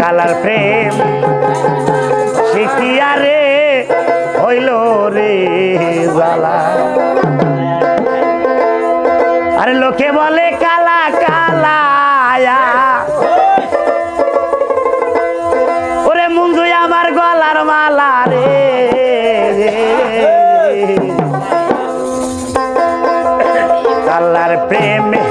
Colour আর লোকে বলে কালা কালা ওরে মুন্দুই আমার গলার মালা রে। কালার প্রেমে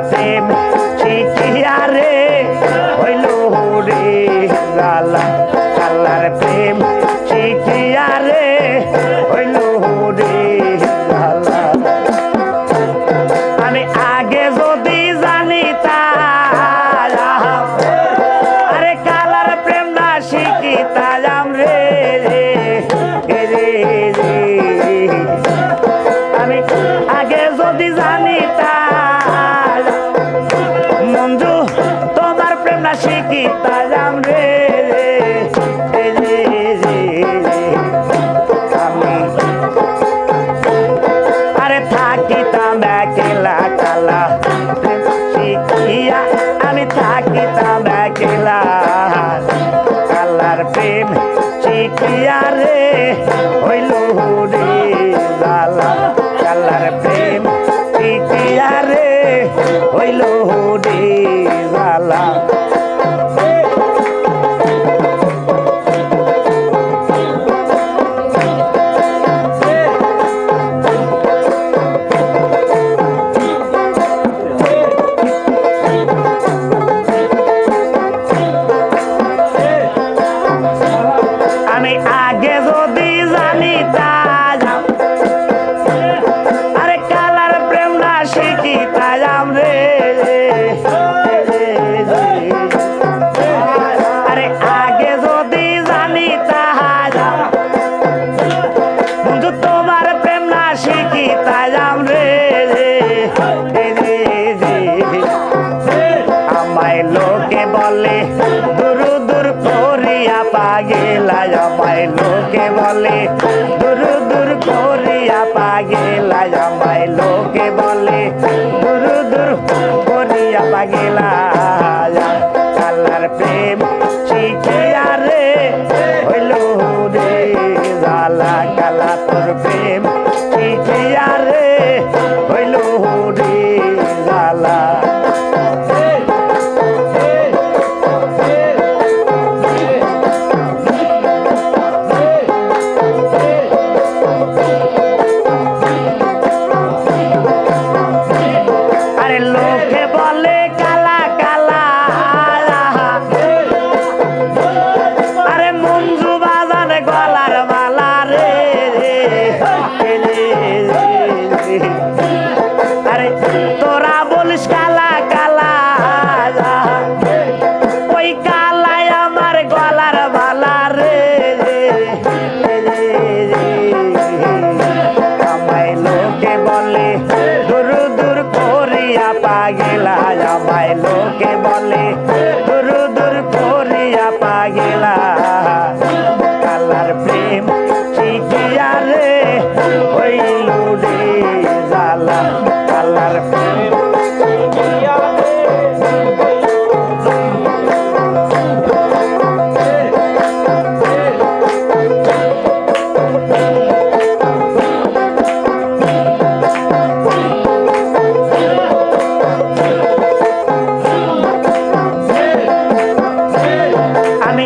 प्रेम আমি থাকি তাম একলা আগে যদি জানিতাম আরে কালার প্রেম না শিখিতাম রে? আরে আগে যদি জানিতাম বন্ধু, তোমার প্রেম না তাজাম রে? আমায় লোকে বলে, দূর দূর করিয়া পাগেলা।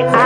I.